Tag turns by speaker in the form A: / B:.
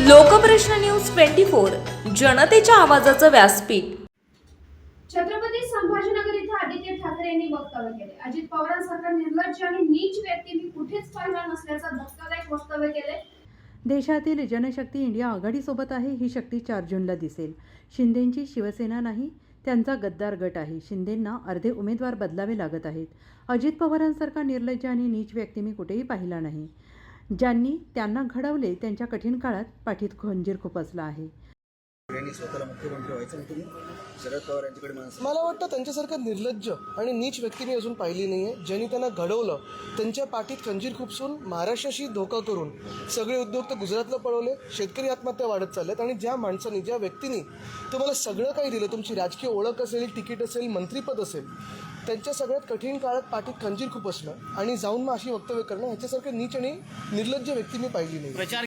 A: Lokprashna news twenty four जनतेच्या आवाजाचं व्यासपीठ.
B: छत्रपती संभाजीनगर इथे आदित्य ठाकरे यांनी वक्तव्य केले. अजित पवारांसारखा निर्लज्ज आणि नीच व्यक्ती मी कुठेच पाहिला नसल्याचं धक्कादायक वक्तव्य केले.
C: देशातील जनशक्ती इंडिया आघाडीसोबत आहे ही शक्ती चार जूनला दिसेल. शिंदेंची शिवसेना नाही त्यांचा गद्दार गट आहे. शिंदेंना अर्धे उमेदवार बदलावे लागत आहेत. अजित पवारांसारखा निर्लज्ज आणि नीच व्यक्ती मी कुठेही पाहिला नाही. ज्यांनी त्यांना घडवले त्यांच्या कठीण काळात पाठीत खंजीर खुपसला आहे.
D: यांनी स्वतःला मुख्यमंत्री व्हायचं आणि तुम्ही शरद पवार यांच्याकडे माणसं
E: मला वाटतं त्यांच्यासारखं निर्लज्ज आणि नीच व्यक्ती मी अजून पाहिली नाही आहे ज्यांनी त्यांना घडवलं. त्यांच्या पाठीत खंजीर खुपसून महाराष्ट्राशी धोका करून सगळे उद्योग तर गुजरातला पळवले शेतकरी आत्महत्या वाढत चालल्यात आणि ज्या माणसाने ज्या व्यक्तीने तुम्हाला सगळं काही दिलं तुमची राजकीय ओळख असेल तिकीट असेल मंत्रीपद असेल त्यांच्या सगळ्यात कठीण काळात पाठीत खंजीर खुपसणं आणि जाऊन मग अशी वक्तव्य करणं ह्याच्यासारखं नीच आणि निर्लज्ज व्यक्ती मी पाहिली नाही